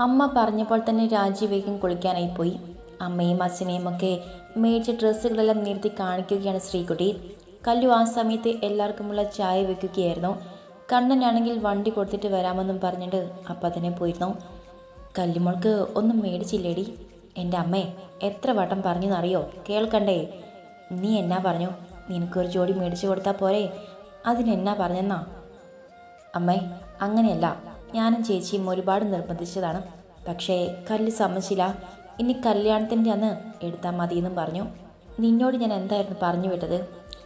അമ്മ പറഞ്ഞപ്പോൾ തന്നെ രാജീവേഗം കുളിക്കാനായി പോയി. അമ്മയും അച്ഛനെയും ഒക്കെ മേടിച്ച ഡ്രസ്സുകളെല്ലാം നിർത്തി കാണിക്കുകയാണ് ശ്രീകുട്ടി. കല്ലു ആ സമയത്ത് എല്ലാവർക്കുമുള്ള ചായ വെക്കുകയായിരുന്നു. കണ്ണനാണെങ്കിൽ വണ്ടി കൊടുത്തിട്ട് വരാമെന്നും പറഞ്ഞിട്ട് അപ്പം തന്നെ പോയിരുന്നു. കല്ലുമോൾക്ക് ഒന്നും മേടിച്ചില്ലേടി? എന്റെ അമ്മേ എത്ര വട്ടം പറഞ്ഞെന്നറിയോ? കേൾക്കണ്ടേ? നീ എന്നാ പറഞ്ഞു? നിനക്കൊരു ജോഡി മേടിച്ചു കൊടുത്താൽ പോരെ? അതിനെന്നാ പറഞ്ഞെന്നാ? അമ്മേ അങ്ങനെയല്ല. ഞാനും ചേച്ചിയും ഒരുപാട് നിർബന്ധിച്ചതാണ്. പക്ഷേ കല്ല് സമ്മതിച്ചില്ല. ഇനി കല്യാണത്തിന്റെ അന്ന് എടുത്താൽ മതിയെന്നും പറഞ്ഞു. നിന്നോട് ഞാൻ എന്തായിരുന്നു പറഞ്ഞു വിട്ടത്?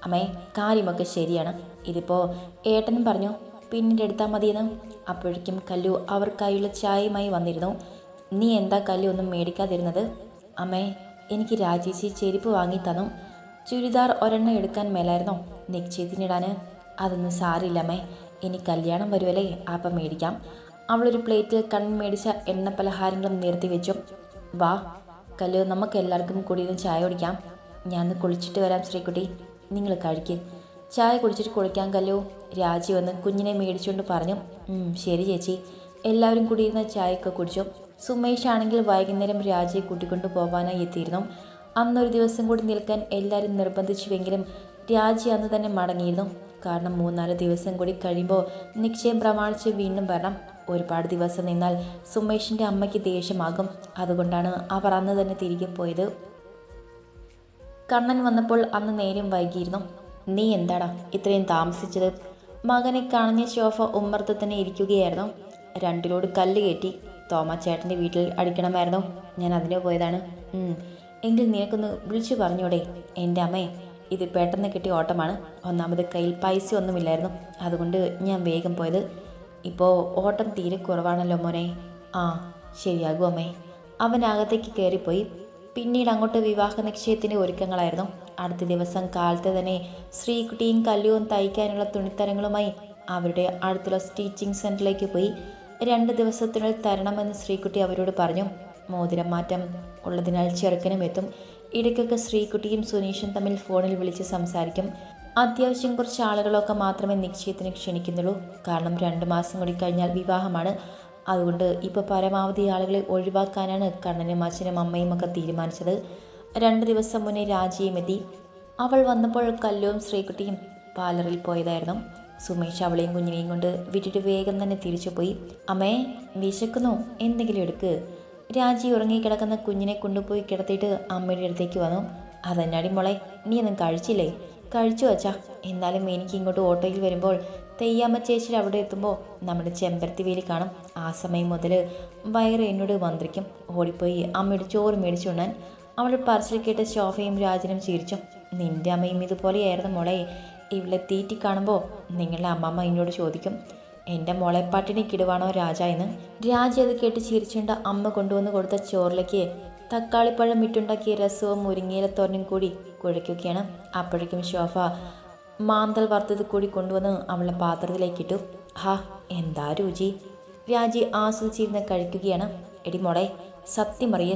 അമ്മേ കാര്യമൊക്കെ ശരിയാണ്. ഇതിപ്പോൾ ഏട്ടനും പറഞ്ഞു പിന്നീട് എടുത്താൽ മതിയെന്ന്. അപ്പോഴേക്കും കല്ലു അവർക്കായുള്ള ചായയുമായി വന്നിരുന്നു. നീ എന്താ കല്ലു ഒന്നും മേടിക്കാതിരുന്നത്? അമ്മേ എനിക്ക് രാജേശി ചെരുപ്പ് വാങ്ങി തന്നു. ചുരിദാർ ഒരെണ്ണം എടുക്കാൻ മേലായിരുന്നോ? നിശ്ചയത്തിനിടാൻ അതൊന്നും സാരില്ലമ്മേ ഇനി കല്യാണം വരുമല്ലേ അപ്പം മേടിക്കാം. അവളൊരു പ്ലേറ്റിൽ കൺ മേടിച്ച എണ്ണ പലഹാരങ്ങളും നിർത്തി വെച്ചു. വാ കല്ല് നമുക്ക് എല്ലാവർക്കും കൂടി ഇരുന്ന് ചായ കുടിക്കാം. ഞാൻ ഒന്ന് കുളിച്ചിട്ട് വരാം ശ്രീകുട്ടി. നിങ്ങൾ കഴിക്ക്. ചായ കുടിച്ചിട്ട് കുളിക്കാൻ കല്ലു. രാജി വന്ന് കുഞ്ഞിനെ മേടിച്ചുകൊണ്ട് പറഞ്ഞു. ശരി ചേച്ചി. എല്ലാവരും കൂടി ഇരുന്ന് ചായയൊക്കെ കുടിച്ചു. സുമേഷ് ആണെങ്കിൽ വൈകുന്നേരം രാജിയെ കൂട്ടിക്കൊണ്ട് പോകാനായി എത്തിയിരുന്നു. അന്നൊരു ദിവസം കൂടി നിൽക്കാൻ എല്ലാവരും നിർബന്ധിച്ചുവെങ്കിലും രാജി അന്ന് തന്നെ മടങ്ങിയിരുന്നു. കാരണം മൂന്നാൽ ദിവസം കൂടി കഴിയുമ്പോൾ നിശ്ചയം പ്രമാണിച്ച് വീണ്ടും വരണം. ഒരുപാട് ദിവസം നിന്നാൽ സുമേഷിന്റെ അമ്മയ്ക്ക് ദേഷ്യമാകും. അതുകൊണ്ടാണ് അവർ അന്ന് തന്നെ തിരികെ പോയത്. കണ്ണൻ വന്നപ്പോൾ അന്ന് നേരം വൈകിയിരുന്നു. നീ എന്താടാ ഇത്രയും താമസിച്ചത്? മകനെ കാണഞ്ഞ ശോഭ ഉമ്മർത്ത് തന്നെ ഇരിക്കുകയായിരുന്നു. രണ്ടിലോട് കല്ല് കയറ്റി തോമ ചേട്ടന്റെ വീട്ടിൽ അടിക്കണമായിരുന്നു. ഞാൻ അതിന് പോയതാണ്. എങ്കിൽ നിനക്കൊന്ന് വിളിച്ചു പറഞ്ഞൂടെ എന്റെ അമ്മേ. ഇത് പെട്ടെന്ന് കിട്ടിയ ഓട്ടമാണ്. ഒന്നാമത് കയ്യിൽ പൈസ ഒന്നുമില്ലായിരുന്നു. അതുകൊണ്ട് ഞാൻ വേഗം പോയത്. ഇപ്പോൾ ഓട്ടം തീരെ കുറവാണല്ലോ മോനെ. ആ ശരിയാകും അമ്മേ. അവൻ അകത്തേക്ക് കയറിപ്പോയി. പിന്നീട് അങ്ങോട്ട് വിവാഹ നിശ്ചയത്തിന്റെ ഒരുക്കങ്ങളായിരുന്നു. അടുത്ത ദിവസം കാലത്ത് തന്നെ ശ്രീകുട്ടിയും കല്ലുവും തയ്ക്കാനുള്ള തുണിത്തരങ്ങളുമായി അവരുടെ അടുത്തുള്ള സ്റ്റിച്ചിങ് സെന്ററിലേക്ക് പോയി. രണ്ട് ദിവസത്തിനുള്ളിൽ തരണമെന്ന് ശ്രീകുട്ടി അവരോട് പറഞ്ഞു. മോതിരം മാറ്റം ഉള്ളതിനാൽ ചെറുക്കനും എത്തും. ഇടയ്ക്കൊക്കെ ശ്രീകുട്ടിയും സുനീഷും തമ്മിൽ ഫോണിൽ വിളിച്ച് സംസാരിക്കും. അത്യാവശ്യം കുറച്ച് ആളുകളൊക്കെ മാത്രമേ നിശ്ചയത്തിന് ക്ഷണിക്കുന്നുള്ളൂ. കാരണം രണ്ട് മാസം കൂടി കഴിഞ്ഞാൽ വിവാഹമാണ്. അതുകൊണ്ട് ഇപ്പോൾ പരമാവധി ആളുകളെ ഒഴിവാക്കാനാണ് കണ്ണനും അച്ഛനും അമ്മയും ഒക്കെ തീരുമാനിച്ചത്. രണ്ട് ദിവസം മുന്നേ രാജിയും എത്തി. അവൾ വന്നപ്പോൾ കല്ലുവും ശ്രീകുട്ടിയും പാർലറിൽ പോയതായിരുന്നു. സുമേഷ് അവളെയും കുഞ്ഞിനെയും കൊണ്ട് വിട്ടിട്ട് വേഗം തന്നെ തിരിച്ചു പോയി അമ്മേ വിശക്കുന്നു. എന്തെങ്കിലും എടുക്ക്. രാജി ഉറങ്ങിക്കിടക്കുന്ന കുഞ്ഞിനെ കൊണ്ടുപോയി കിടത്തിയിട്ട് അമ്മയുടെ അടുത്തേക്ക് വന്നു. അതെന്നാടി മോളെ നീ ഒന്നും കഴിച്ചില്ലേ? കഴിച്ചു വച്ചാ എന്നാലും എനിക്ക് ഇങ്ങോട്ട് ഓട്ടോയിൽ വരുമ്പോൾ തെയ്യാമ്മ ചേച്ചി അവിടെ എത്തുമ്പോൾ നമ്മുടെ ചെമ്പരത്തി വേലി കാണും. ആ സമയം മുതൽ വയറ് എന്നോട് മന്ത്രിക്കും. ഓടിപ്പോയി അമ്മയുടെ ചോറ് മേടിച്ചുണ്ണാൻ അവൾ പറച്ചിൽ കേട്ട് ശോഭയും രാജനും ചിരിച്ചു. നിന്റെ അമ്മയും ഇതുപോലെയായിരുന്നു മോളെ. ഇവളെ തീറ്റി കാണുമ്പോൾ നിങ്ങളുടെ അമ്മമ്മ എന്നോട് ചോദിക്കും. എന്റെ മോളെ കിടുവാണോ രാജ എന്ന് രാജ അത് കേട്ട് ചിരിച്ചുകൊണ്ട് അമ്മ കൊണ്ടുവന്ന് കൊടുത്ത ചോറിലേക്ക് തക്കാളിപ്പഴം ഇട്ടുണ്ടാക്കിയ രസവും മുരിങ്ങയിലത്തോരനും കൂടി കുഴയ്ക്കുകയാണ്. അപ്പോഴേക്കും ശോഭ മാന്തൽ വറുത്തത് കൂടി കൊണ്ടുവന്ന് അവളുടെ പാത്രത്തിലേക്ക് ഇട്ടു. ഹാ എന്താ രുചി? രാജി ആസ്വദിച്ചിരുന്ന് കഴിക്കുകയാണ്. എടി മോളെ സത്യം അറിയ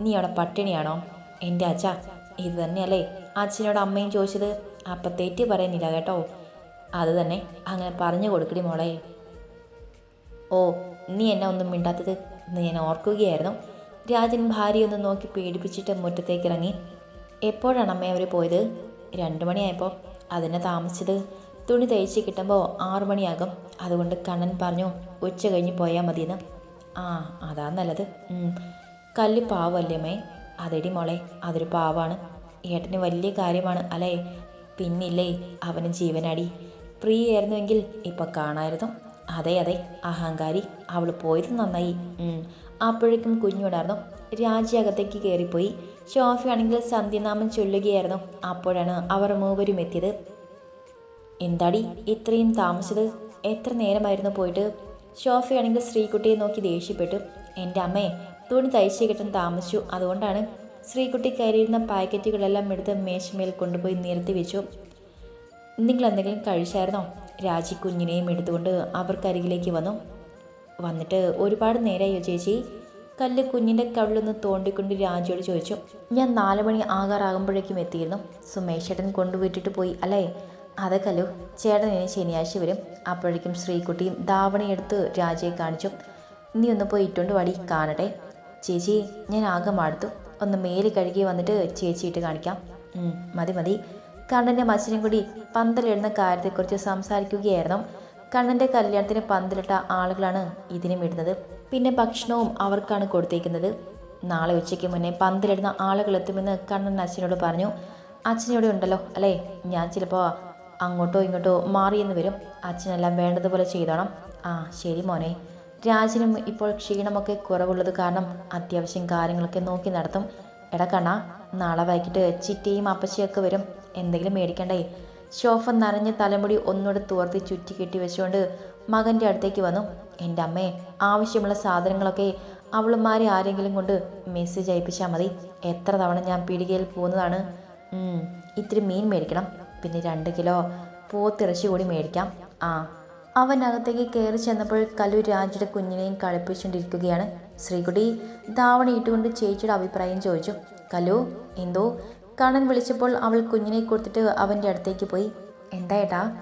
നീ അവിടെ പട്ടിണിയാണോ? എന്റെ അച്ഛ ഇത് തന്നെയല്ലേ അച്ഛനോട് അമ്മയും ചോദിച്ചത്. അപ്പം തെറ്റ് പറയുന്നില്ല കേട്ടോ. അത് തന്നെ അങ്ങനെ പറഞ്ഞു കൊടുക്കടി മോളെ. ഓ നീ എന്നെ ഒന്നും മിണ്ടാത്തത് എന്ന് ഞാൻ ഓർക്കുകയായിരുന്നു. രാജൻ ഭാര്യയൊന്ന് നോക്കി പേടിപ്പിച്ചിട്ട് മുറ്റത്തേക്ക് ഇറങ്ങി എപ്പോഴാണ് അമ്മ അവർ പോയത്? രണ്ട് മണിയായപ്പോൾ അതിനെ താമസിച്ചത്? തുണി തയ്ച്ച് കിട്ടുമ്പോൾ ആറു മണിയാകും. അതുകൊണ്ട് കണ്ണൻ പറഞ്ഞു ഉച്ച കഴിഞ്ഞ് പോയാൽ മതിയെന്ന്. ആ അതാ നല്ലത്. കല്ല് പാവല്ലേ അമ്മേ? അതെടി മോളെ അതൊരു പാവാണ്. ഏട്ടന് വലിയ കാര്യമാണ് അല്ലേ? പിന്നില്ലേ അവന് ജീവനാടി. പ്രിയായിരുന്നുവെങ്കിൽ ഇപ്പം കാണായിരുന്നു. അതെ അതെ അഹങ്കാരി. അവൾ പോയത് നന്നായി. അപ്പോഴേക്കും കുഞ്ഞുണ്ടായിരുന്നു. രാജി അകത്തേക്ക് കയറിപ്പോയി. ഷോഫിയാണെങ്കിൽ സന്ധ്യനാമം ചൊല്ലുകയായിരുന്നു. അപ്പോഴാണ് അവർ മൂവരും എത്തിയത്. എന്താടി ഇത്രയും താമസിച്ചത്? എത്ര നേരമായിരുന്നു പോയിട്ട്? ഷോഫിയാണെങ്കിൽ ശ്രീകുട്ടിയെ നോക്കി ദേഷ്യപ്പെട്ടു. എന്റെ അമ്മേ തുണി തയ്ച്ചു കിട്ടാൻ താമസിച്ചു. അതുകൊണ്ടാണ് ശ്രീകുട്ടി കയറിയിരുന്ന പാക്കറ്റുകളെല്ലാം എടുത്ത് മേശമേൽ കൊണ്ടുപോയി നിരത്തി വെച്ചു. നിങ്ങൾ എന്തെങ്കിലും കഴിച്ചായിരുന്നോ? രാജി കുഞ്ഞിനെയും എടുത്തുകൊണ്ട് അവർക്കരികിലേക്ക് വന്നു. വന്നിട്ട് ഒരുപാട് നേരമായോ ചേച്ചി? കല്ല് കുഞ്ഞിന്റെ കള്ളൊന്ന് തോണ്ടിക്കൊണ്ട് രാജിയോട് ചോദിച്ചു. ഞാൻ നാല് മണി ആകാറാകുമ്പോഴേക്കും എത്തിയിരുന്നു. സുമേഷേട്ടൻ കൊണ്ടുപോയിട്ടിട്ട് പോയി അല്ലേ? അതെ കല്ലു. ചേട്ടൻ ഇനി ശനിയാഴ്ച വരും. അപ്പോഴേക്കും ശ്രീകുട്ടിയും ധാവണിയെടുത്ത് രാജയെ കാണിച്ചു. നീ ഒന്ന് പോയി ഇട്ടുകൊണ്ട് വടി കാണട്ടെ. ചേച്ചി ഞാൻ ആകെ മടുത്തു. ഒന്ന് മേൽ കഴുകി വന്നിട്ട് ചേച്ചി ഇട്ട് കാണിക്കാം. മതി മതി. കണ്ണന്റെ മച്ചനും കൂടി പന്തലിടുന്ന കാര്യത്തെക്കുറിച്ച് സംസാരിക്കുകയായിരുന്നു. കണ്ണന്റെ കല്യാണത്തിന് പന്തലിട്ട ആളുകളാണ് ഇതിനും ഇടുന്നത്. പിന്നെ ഭക്ഷണവും അവർക്കാണ് കൊടുത്തേക്കുന്നത്. നാളെ ഉച്ചയ്ക്ക് മുന്നേ പന്തലിടുന്ന ആളുകൾ എത്തുമെന്ന് കണ്ണൻ അച്ഛനോട് പറഞ്ഞു. അച്ഛനിവിടെ ഉണ്ടല്ലോ അല്ലേ? ഞാൻ ചിലപ്പോൾ അങ്ങോട്ടോ ഇങ്ങോട്ടോ മാറിയെന്ന് വരും. അച്ഛനെല്ലാം വേണ്ടതുപോലെ ചെയ്തോണം. ആ ശരി മോനെ. രാജനും ഇപ്പോൾ ക്ഷീണമൊക്കെ കുറവുള്ളത് കാരണം അത്യാവശ്യം കാര്യങ്ങളൊക്കെ നോക്കി നടത്തും. എടാ നാളെ വൈകിട്ട് ചിറ്റയും അപ്പച്ചിയൊക്കെ വരും. എന്തെങ്കിലും മേടിക്കണ്ടേ? ശോഫ നനഞ്ഞ തലമുടി ഒന്നുകൂടെ തുവർത്തി ചുറ്റി കെട്ടി വെച്ചുകൊണ്ട് മകന്റെ അടുത്തേക്ക് വന്നു. എന്റെ അമ്മേ ആവശ്യമുള്ള സാധനങ്ങളൊക്കെ അവളുമാരെ ആരെങ്കിലും കൊണ്ട് മെസ്സേജ് അയപ്പിച്ചാൽ മതി. എത്ര തവണ ഞാൻ പീടികയിൽ പോകുന്നതാണ്? ഇത്തിരി മീൻ മേടിക്കണം. പിന്നെ രണ്ട് കിലോ പോത്തിറച്ചി കൂടി മേടിക്കാം. ആ. അവൻ അകത്തേക്ക് കയറി ചെന്നപ്പോൾ കലു രാജിയുടെ കുഞ്ഞിനെയും കളിപ്പിച്ചുകൊണ്ടിരിക്കുകയാണ്. ശ്രീകുട്ടി ധാവണ ഇട്ടുകൊണ്ട് ചേച്ചിയുടെ അഭിപ്രായം ചോദിച്ചു. കലു എന്തോ? കണ്ണൻ വിളിച്ചപ്പോൾ അവൾ കുഞ്ഞിനെ കൊടുത്തിട്ട് അവന്റെ അടുത്തേക്ക് പോയി. എന്താ ഏട്ടാ?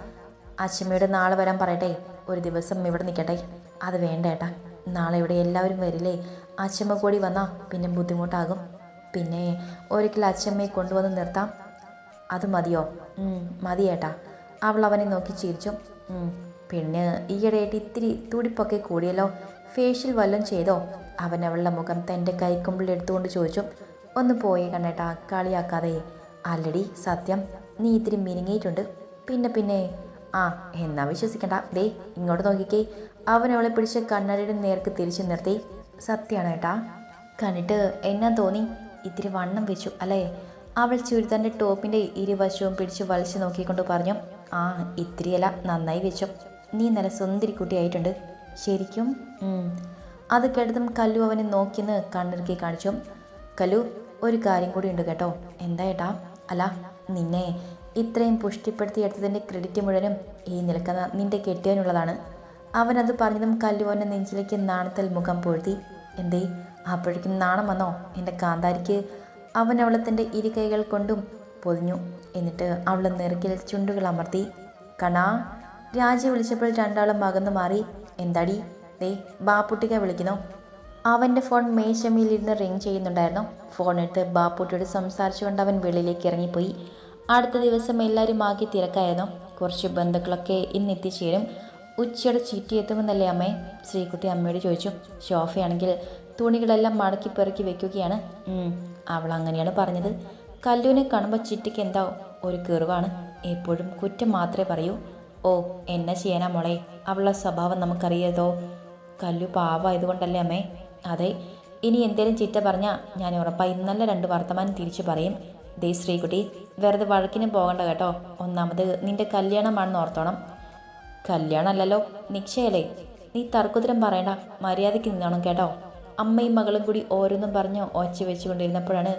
അച്ഛമ്മയോട് നാളെ വരാൻ പറയട്ടെ. ഒരു ദിവസം ഇവിടെ നിൽക്കട്ടെ. അത് വേണ്ട ഏട്ടാ. നാളെ ഇവിടെ എല്ലാവരും വരില്ലേ. അച്ഛമ്മ കൂടി വന്നാൽ പിന്നെ ബുദ്ധിമുട്ടാകും. പിന്നെ ഒരിക്കൽ അച്ഛമ്മയെ കൊണ്ടുവന്ന് നിർത്താം. അത് മതിയോ? മതി ഏട്ടാ. അവൾ അവനെ നോക്കി ചിരിച്ചു. പിന്നെ പിന്നെ ഈയിടെയായിട്ട് ഇത്തിരി തുടിപ്പൊക്കെ കൂടിയല്ലോ. ഫേഷ്യൽ വല്ലതും ചെയ്തോ? അവൻ അവളുടെ മുഖം തന്റെ കൈക്കുമ്പിൾ എടുത്തുകൊണ്ട് ചോദിച്ചു. ഒന്ന് പോയി കണ്ണേട്ടാ കളിയാക്കാതെ. ആൽറെഡി സത്യം നീ ഇത്തിരി മിനുങ്ങിയിട്ടുണ്ട്. പിന്നെ പിന്നെ. ആ എന്നാ വിശ്വസിക്കണ്ട. ദേ ഇങ്ങോട്ട് നോക്കിക്കേ. അവൻ അവളെ പിടിച്ച് കണ്ണടയുടെ നേർക്ക് തിരിച്ചു നിർത്തി. സത്യമാണ് ഏട്ടാ. കണ്ടിട്ട് എന്നാ തോന്നി? ഇത്തിരി വണ്ണം വെച്ചു അല്ലേ? അവൾ ചുരിദാറിന്റെ ടോപ്പിന്റെ ഇരുവശവും പിടിച്ച് വലിച്ചു നോക്കിക്കൊണ്ട് പറഞ്ഞു ആ ഇത്തിരിയല്ല നന്നായി വെച്ചു. നീ നല്ല സുന്ദരി കുട്ടിയായിട്ടുണ്ട് ശരിക്കും. അത് കേട്ടതും കല്ലു അവനെ നോക്കിയെന്ന് കണ്ണിറുക്കി കാണിച്ചു. കല്ലു ഒരു കാര്യം കൂടി ഉണ്ട് കേട്ടോ. എന്താ ഏട്ടാ? അല്ല നിന്നെ ഇത്രയും പുഷ്ടിപ്പെടുത്തിയെടുത്തതിന്റെ ക്രെഡിറ്റ് മുഴുവനും ഈ നിൽക്കുന്ന നിന്റെ കെട്ടിയവനുള്ളതാണ്. അവനത് പറഞ്ഞതും കല്ലു അവന്റെ നെഞ്ചിലേക്ക് നാണത്തിൽ മുഖം പൊഴുത്തി എന്തേ അപ്പോഴേക്കും നാണം വന്നോ? എന്റെ കാന്താരിക്ക് അവൻ അവളെ തന്റെ ഇരു കൈകൾ കൊണ്ടും പൊതിഞ്ഞു. എന്നിട്ട് അവളെ നെറുക്കിൽ ചുണ്ടുകൾ അമർത്തി കണാ രാജി വിളിച്ചപ്പോൾ രണ്ടാളും അകന്നു മാറി. എന്താടി? ദേ ബാപ്പുട്ടിക്ക വിളിക്കുന്നു. അവന്റെ ഫോൺ മേശമയിലിരുന്ന് റിങ് ചെയ്യുന്നുണ്ടായിരുന്നു. ഫോൺ എടുത്ത് ബാപ്പുട്ടിയോട് സംസാരിച്ചുകൊണ്ട് അവൻ വെളിയിലേക്ക് ഇറങ്ങിപ്പോയി. അടുത്ത ദിവസം എല്ലാവരും ആകെ തിരക്കായിരുന്നു. കുറച്ച് ബന്ധുക്കളൊക്കെ ഇന്ന് എത്തിച്ചേരും ഉച്ചയുടെ ചീറ്റി എത്തുമെന്നല്ലേ അമ്മേ? ശ്രീകുട്ടി അമ്മയോട് ചോദിച്ചു. ഷോഫയാണെങ്കിൽ തുണികളെല്ലാം മടക്കി പെറുക്കി വെക്കുകയാണ്. അവൾ അങ്ങനെയാണ് പറഞ്ഞത്. കല്ലുവിനെ കാണുമ്പോൾ ചിറ്റിക്ക് എന്താ ഒരു കീറുവാണ് എപ്പോഴും കുറ്റം മാത്രമേ പറയൂ. ഓ എന്നാ ചെയ്യാനാ മോളെ? അവളുടെ സ്വഭാവം നമുക്കറിയാതോ? കല്ലു പാവായതുകൊണ്ടല്ലേ അമ്മേ? അതെ ഇനി എന്തേലും ചിറ്റ പറഞ്ഞാൽ ഞാൻ ഉറപ്പായി നല്ല രണ്ട് വർത്തമാനം തിരിച്ചു പറയും. ദേ ശ്രീകുട്ടി വെറുതെ വഴക്കിനും പോകണ്ട കേട്ടോ. ഒന്നാമത് നിന്റെ കല്യാണമാണെന്ന് ഓർത്തോണം. കല്യാണമല്ലല്ലോ നിക്ഷയല്ലേ നീ തർക്കുത്തരം പറയണ്ട മര്യാദയ്ക്ക് നിന്നോണം കേട്ടോ. അമ്മയും മകളും കൂടി ഓരോന്നും പറഞ്ഞ് ഒച്ച വെച്ചുകൊണ്ടിരുന്നപ്പോഴാണ്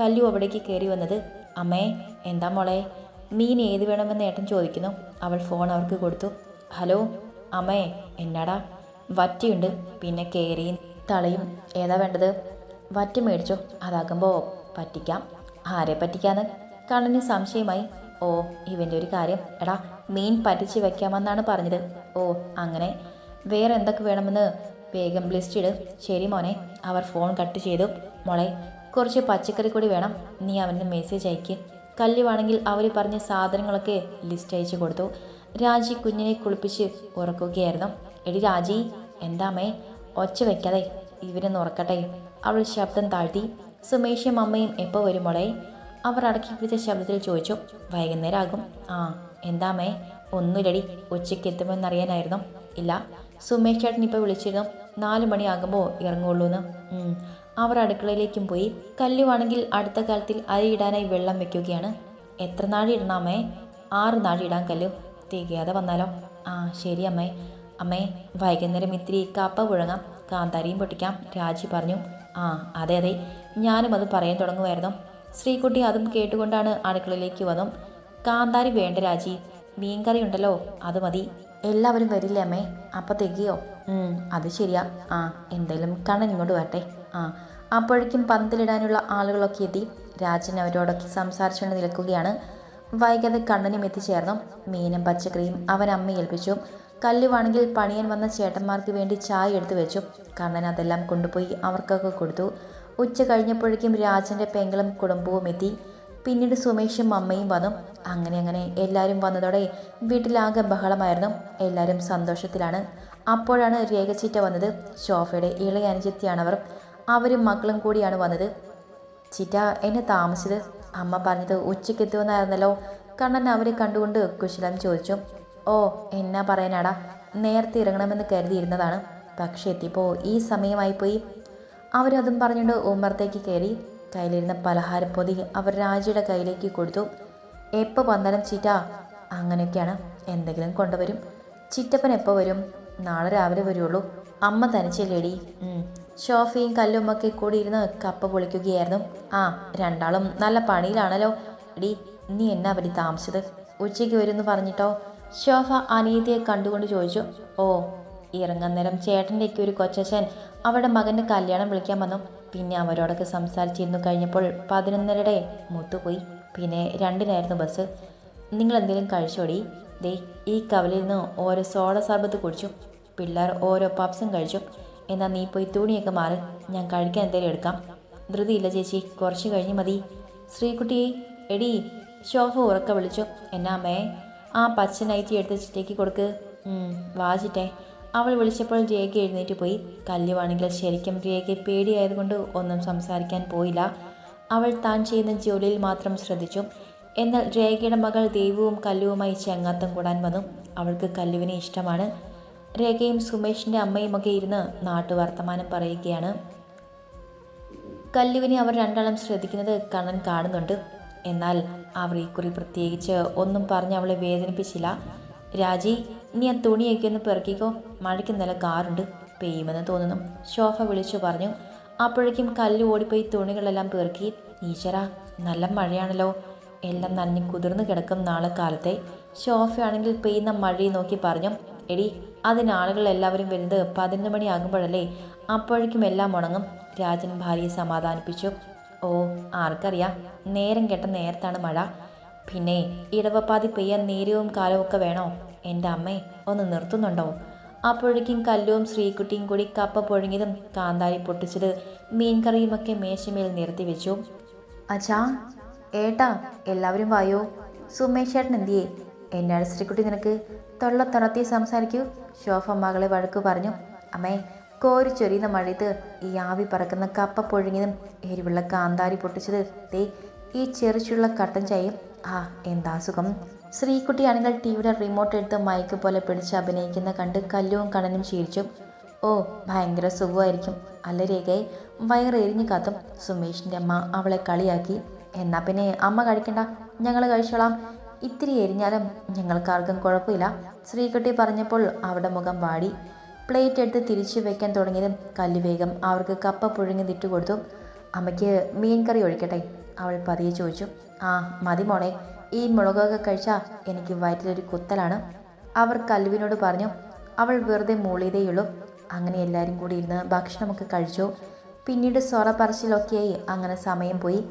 കല്ലു അവിടേക്ക് കയറി വന്നത്. അമ്മേ എന്താ മോളെ? മീൻ ഏത് വേണമെന്ന് ഏട്ടൻ ചോദിക്കുന്നു. അവൾ ഫോൺ അവർക്ക് കൊടുത്തു. ഹലോ അമ്മേ എന്നാടാ? വറ്റിയുണ്ട്. പിന്നെ കേരിയും തളയും. ഏതാ വേണ്ടത്? വറ്റി മേടിച്ചോ. അതാകുമ്പോൾ പറ്റിക്കാം. ആരെ പറ്റിക്കാന്ന്? കണ്ണന് സംശയമായി. ഓ ഇവന്റെ ഒരു കാര്യം. എടാ മീൻ പറ്റിച്ച് വെക്കാമെന്നാണ് പറഞ്ഞത്. ഓ അങ്ങനെ. വേറെ എന്തൊക്കെ വേണമെന്ന് വേഗം ലിസ്റ്റ് ഇട്. ശരി മോനെ അവർ ഫോൺ കട്ട് ചെയ്തു. മോളെ കുറച്ച് പച്ചക്കറി കൂടി വേണം. നീ അവന് മെസ്സേജ് അയക്ക്. കല്ലുവാണെങ്കിൽ അവർ പറഞ്ഞ സാധനങ്ങളൊക്കെ ലിസ്റ്റ് അയച്ചു കൊടുത്തു. രാജി കുഞ്ഞിനെ കുളിപ്പിച്ച് ഉറക്കുകയായിരുന്നു. എടി രാജി എന്താമേ ഒച്ച വെക്കാതെ ഇവരെ ഉറക്കട്ടെ. അവൾ ശബ്ദം താഴ്ത്തി സുമേഷും അമ്മയും എപ്പോൾ വരും മോളെ അവർ അടക്കി പിടിച്ച ശബ്ദത്തിൽ ചോദിച്ചു വൈകുന്നേരം ആകും ആ എന്താമേ ഒന്നുമില്ലടി ഉച്ചയ്ക്ക് എത്തുമെന്നറിയാനായിരുന്നു. ഇല്ല സുമേഷ് ചേട്ടൻ ഇപ്പോൾ വിളിച്ചിരുന്നു. നാല് മണിയാകുമ്പോൾ ഇറങ്ങുള്ളൂ എന്ന്. അവർ അടുക്കളയിലേക്കും പോയി കല്ലുവാണെങ്കിൽ അടുത്ത കാലത്തിൽ അരിയിടാനായി വെള്ളം വെക്കുകയാണ്. എത്ര നാഴി ഇടണമേ ആറ് നാഴി ഇടാൻ കല്ലു. തികയാതെ വന്നാലോ? ആ ശരി അമ്മേ. അമ്മേ വൈകുന്നേരം ഇത്തിരി കപ്പ പുഴങ്ങാം. കാന്താരിയും പൊട്ടിക്കാം. രാജി പറഞ്ഞു. ആ അതെ അതെ. ഞാനും അത് പറയാൻ തുടങ്ങുമായിരുന്നു. ശ്രീകുട്ടി അതും കേട്ടുകൊണ്ടാണ് അടുക്കളയിലേക്ക് വന്നു കാന്താരി വേണ്ട രാജി. മീൻകറി ഉണ്ടല്ലോ അത് മതി. എല്ലാവരും വരില്ലേ അമ്മേ? അപ്പം തികയോ? അത് ശരിയാ. ആ എന്തായാലും കണ്ണൻ ഇങ്ങോട്ട് വരട്ടെ. ആ അപ്പോഴേക്കും പന്തലിടാനുള്ള ആളുകളൊക്കെ എത്തി. രാജൻ അവരോടൊക്കെ സംസാരിച്ചുകൊണ്ട് നിൽക്കുകയാണ്. വൈകാതെ കണ്ണനും എത്തിച്ചേർന്നു. മീനും പച്ചക്കറിയും അവൻ അമ്മ ഏൽപ്പിച്ചു. കല്ലുവാണെങ്കിൽ പണിയാൻ വന്ന ചേട്ടന്മാർക്ക് വേണ്ടി ചായ എടുത്തു വെച്ചു. കണ്ണൻ അതെല്ലാം കൊണ്ടുപോയി അവർക്കൊക്കെ കൊടുത്തു. ഉച്ച കഴിഞ്ഞപ്പോഴേക്കും രാജന്റെ പെങ്ങളും കുടുംബവും എത്തി. പിന്നീട് സുമേഷും അമ്മയും വന്നു. അങ്ങനെ അങ്ങനെ എല്ലാവരും വന്നതോടെ വീട്ടിലാകെ ബഹളമായിരുന്നു. എല്ലാവരും സന്തോഷത്തിലാണ്. അപ്പോഴാണ് രേഖചീറ്റ വന്നത്. ഷോഫയുടെ ഇളയ അനുജത്തിയാണവർ. അവരും മക്കളും കൂടിയാണ് വന്നത്. ചിറ്റ എന്നെ താമസിച്ചത്. അമ്മ പറഞ്ഞത് ഉച്ചയ്ക്ക് എത്തുമെന്നായിരുന്നല്ലോ. കണ്ണൻ അവരെ കണ്ടുകൊണ്ട് കുശലം ചോദിച്ചു. ഓ എന്നാ പറയാനാടാ. നേരത്തെ ഇറങ്ങണമെന്ന് കരുതിയിരുന്നതാണ്. പക്ഷേ എത്തിയപ്പോൾ ഈ സമയമായിപ്പോയി. അവരതും പറഞ്ഞുകൊണ്ട് ഉമ്മറത്തേക്ക് കയറി. കയ്യിലിരുന്ന പലഹാരപ്പൊതി അവർ രാജയുടെ കയ്യിലേക്ക് കൊടുത്തു. എപ്പോൾ വന്നാലും ചീറ്റ അങ്ങനെയൊക്കെയാണ് എന്തെങ്കിലും കൊണ്ടുവരും. ചിറ്റപ്പൻ എപ്പോൾ വരും? നാളെ രാവിലെ വരുള്ളൂ. അമ്മ തനിച്ചില്ലേടി. ഷോഫിയും കല്ലുമൊക്കെ കൂടി ഇരുന്ന് കപ്പ പൊളിക്കുകയായിരുന്നു. ആ രണ്ടാളും നല്ല പണിയിലാണല്ലോ. എടി നീ എന്നാ പറ്റി താമസിച്ചത്? ഉച്ചയ്ക്ക് വരുമെന്ന് പറഞ്ഞിട്ടോ? ഷോഫ അനീതിയെ കണ്ടുകൊണ്ട് ചോദിച്ചു ഓ ഇറങ്ങുന്നേരം ചേട്ടന്റെയൊക്കെ ഒരു കൊച്ചച്ഛൻ അവരുടെ മകന്റെ കല്യാണം വിളിക്കാൻ വന്നു. പിന്നെ അവരോടൊക്കെ സംസാരിച്ചിരുന്നു കഴിഞ്ഞപ്പോൾ പതിനൊന്നരയുടെ മുത്തുപോയി. പിന്നെ രണ്ടിനായിരുന്നു ബസ്. നിങ്ങൾ എന്തെങ്കിലും കഴിച്ചോടി? ദേ ഈ കവലിൽ നിന്ന് ഓരോ സോഡ സർബത്ത് കുടിച്ചു. പിള്ളേർ ഓരോ പപ്സും കഴിച്ചു. എന്നാൽ നീ പോയി തുണിയൊക്കെ മാറി. ഞാൻ കഴിക്കാൻ എന്തെങ്കിലും എടുക്കാം. ധൃതിയില്ല ചേച്ചി കുറച്ച് കഴിഞ്ഞ് മതി. ശ്രീകുട്ടി എടി ശോഭ ഉറക്ക വിളിച്ചു. എന്നാ അമ്മേ ആ പച്ച നൈറ്റി എടുത്ത് ചിറ്റേക്ക് കൊടുക്ക്. വാ അവൾ വിളിച്ചപ്പോൾ രേഖ എഴുന്നേറ്റ് പോയി. കല്യുവാണെങ്കിൽ ശരിക്കും രേഖ പേടിയായതുകൊണ്ട് ഒന്നും സംസാരിക്കാൻ പോയില്ല. അവൾ താൻ ചെയ്യുന്ന ജോലിയിൽ മാത്രം ശ്രദ്ധിച്ചു. എന്നാൽ രേഖയുടെ മകൾ ദൈവവും കല്ലുവുമായി ചങ്ങാത്തം കൂടാൻ വന്നു. അവൾക്ക് കല്ലുവിനെ ഇഷ്ടമാണ്. രേഖയും സുമേഷിന്റെ അമ്മയുമൊക്കെ ഇരുന്ന് നാട്ടുവർത്തമാനം പറയുകയാണ്. കല്ലുവിനെ അവർ രണ്ടാളും ശ്രദ്ധിക്കുന്നത് കണ്ണൻ കാണുന്നുണ്ട്. എന്നാൽ അവർ ഇക്കുറി പ്രത്യേകിച്ച് ഒന്നും പറഞ്ഞ് അവളെ വേദനിപ്പിച്ചില്ല. രാജി നീ ആ തുണിയൊക്കെ ഒന്ന് പെറുക്കിക്കോ. മഴയ്ക്ക് നല്ല കാറുണ്ട് പെയ്യുമെന്ന് തോന്നുന്നു. ശോഭ വിളിച്ചു പറഞ്ഞു. അപ്പോഴേക്കും കല്ല് ഓടിപ്പോയി തുണികളെല്ലാം പെറുക്കി. ഈശ്വര നല്ല മഴയാണല്ലോ. എല്ലാം നനഞ്ഞ് കുതിർന്നു കിടക്കും നാളെ കാലത്തെ. ശോഭയാണെങ്കിൽ പെയ്യുന്ന മഴയെ നോക്കി പറഞ്ഞു. എടി അതിന് ആളുകൾ എല്ലാവരും വരുന്നത് പതിനൊന്ന് മണിയാകുമ്പോഴല്ലേ? അപ്പോഴേക്കും എല്ലാം ഉണങ്ങും. രാജൻ ഭാര്യയെ സമാധാനിപ്പിച്ചു. ഓ ആർക്കറിയാം. നേരം കേട്ട നേരത്താണ് മഴ. പിന്നെ ഇടവപ്പാതി പെയ്യാൻ നേരവും കാലവും ഒക്കെ വേണോ? എന്റെ അമ്മേ ഒന്ന് നിർത്തുന്നുണ്ടോ? അപ്പോഴേക്കും കല്ലുവും ശ്രീകുട്ടിയും കൂടി കപ്പ പൊഴുങ്ങിയതും കാന്താരി പൊട്ടിച്ചത് മീൻകറിയുമൊക്കെ മേശമേൽ നിർത്തി വെച്ചു. അച്ഛാ ഏട്ടാ എല്ലാവരും വായോ? സുമേഷ് ചേട്ടൻ എന്തിയേ? എന്നാണ് ശ്രീകുട്ടി നിനക്ക് തൊള്ള സംസാരിക്കൂ. ശോഭ മകളെ വഴക്ക് പറഞ്ഞു. അമ്മേ കോരി ചൊരിയുന്ന മഴയത്ത് ഈ ആവി പറക്കുന്ന കപ്പ പൊഴുങ്ങിയതും എരിവുള്ള കാന്താരി പൊട്ടിച്ചത് ദേ ഈ ചെറിച്ചുള്ള കട്ടൻ ചായയും ആ എന്താ സുഖം. ശ്രീകുട്ടിയാണെങ്കിൽ ടിവിയുടെ റിമോട്ട് എടുത്ത് മൈക്ക് പോലെ പിടിച്ച് അഭിനയിക്കുന്ന കണ്ട് കല്ലുവും കണ്ണനും ചിരിച്ചു. ഓ ഭയങ്കര സുഖമായിരിക്കും. അല്ല രേഖയെ വയറെരിഞ്ഞു കാത്തും സുമേഷിന്റെ അമ്മ അവളെ കളിയാക്കി. എന്നാ പിന്നെ അമ്മ കഴിക്കണ്ട ഞങ്ങൾ കഴിച്ചോളാം. ഇത്തിരി എരിഞ്ഞാലും ഞങ്ങൾക്കാർക്കും കുഴപ്പമില്ല. ശ്രീകുട്ടി പറഞ്ഞപ്പോൾ അവിടെ മുഖം വാടി. പ്ലേറ്റ് എടുത്ത് തിരിച്ചു വെക്കാൻ തുടങ്ങിയതും കല്ല് വേഗം അവർക്ക് കപ്പ പുഴുങ്ങി തിട്ടു കൊടുത്തു. അമ്മയ്ക്ക് മീൻ കറി ഒഴിക്കട്ടെ? അവൾ പതിയെ ചോദിച്ചു. ആ മതി മോളെ. ഈ മുളകൊക്കെ കഴിച്ചാൽ എനിക്ക് വയറ്റിലൊരു കുത്തലാണ്. അവർ കല്ലുവിനോട് പറഞ്ഞു അവൾ വെറുതെ മൂളിയതേയുള്ളൂ. അങ്ങനെ എല്ലാവരും കൂടി ഇരുന്ന് ഭക്ഷണമൊക്കെ കഴിച്ചു. പിന്നീട് സൊറ പറച്ചിലൊക്കെയായി അങ്ങനെ സമയം പോയി.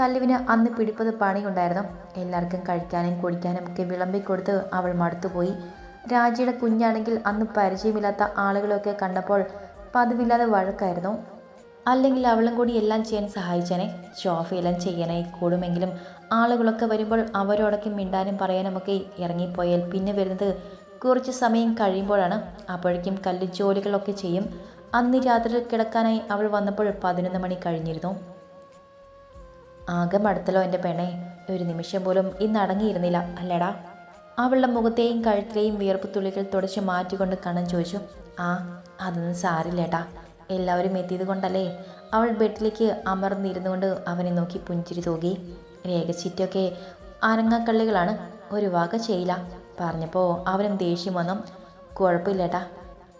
കല്ലുവിന് അന്ന് പിടിപ്പത് പണിയുണ്ടായിരുന്നു. എല്ലാവർക്കും കഴിക്കാനും കുടിക്കാനും ഒക്കെ വിളമ്പിക്കൊടുത്ത് അവൾ മടുത്തുപോയി. രാജിയുടെ കുഞ്ഞാണെങ്കിൽ അന്ന് പരിചയമില്ലാത്ത ആളുകളൊക്കെ കണ്ടപ്പോൾ പതിവില്ലാതെ വഴക്കായിരുന്നു. അല്ലെങ്കിൽ അവളും കൂടി എല്ലാം ചെയ്യാൻ സഹായിച്ചേനെ. ഷോഫയെല്ലാം ചെയ്യാനായി കൂടുമെങ്കിലും ആളുകളൊക്കെ വരുമ്പോൾ അവരോടൊക്കെ മിണ്ടാനും പറയാനും ഒക്കെ ഇറങ്ങിപ്പോയാൽ പിന്നെ വരുന്നത് കുറച്ച് സമയം കഴിയുമ്പോഴാണ്. അപ്പോഴേക്കും കല്ല് ജോലികളൊക്കെ ചെയ്യും. അന്ന് രാത്രി കിടക്കാനായി അവൾ വന്നപ്പോൾ പതിനൊന്ന് മണി കഴിഞ്ഞിരുന്നു. ആകെ മടുത്തല്ലോ എന്റെ പെണ്ണെ. ഒരു നിമിഷം പോലും ഇന്ന് അടങ്ങിയിരുന്നില്ല അല്ലേടാ? അവളുടെ മുഖത്തെയും കഴുത്തിലെയും വിയർപ്പ് തുള്ളികൾ തുടച്ച് മാറ്റിക്കൊണ്ട് കണ്ണൻ ചോദിച്ചു ആ അതൊന്നും സാരില്ലേട്ടാ. എല്ലാവരും എത്തിയത് കൊണ്ടല്ലേ? അവൾ ബെഡിലേക്ക് അമർന്നിരുന്നു കൊണ്ട് അവനെ നോക്കി പുഞ്ചിരി തൂകി രേഖച്ചിറ്റൊക്കെ അരങ്ങക്കള്ളികളാണ് ഒരു വക ചെയ്യില്ല. പറഞ്ഞപ്പോൾ അവനും ദേഷ്യം വന്നു കുഴപ്പമില്ലേട്ടാ.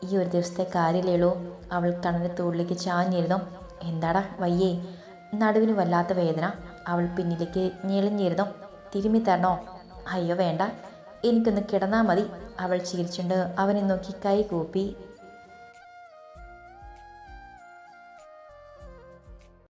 ഈ ഒരു ദിവസത്തെ കാര്യമല്ലേ ഉള്ളൂ. അവൾ കണ്ണന്റെ തോളിലേക്ക് ചാഞ്ഞിരുന്നു എന്താടാ വയ്യേ? നടുവിന് വല്ലാത്ത വേദന. അവൾ പിന്നിലേക്ക് ഞെളിഞ്ഞിരുന്നു തിരുമ്മി തരണോ? അയ്യോ വേണ്ട. എനിക്കൊന്ന് കിടന്നാൽ മതി. അവൾ ചിരിച്ചുണ്ട്. അവനെ നോക്കി കൈ കൂപ്പി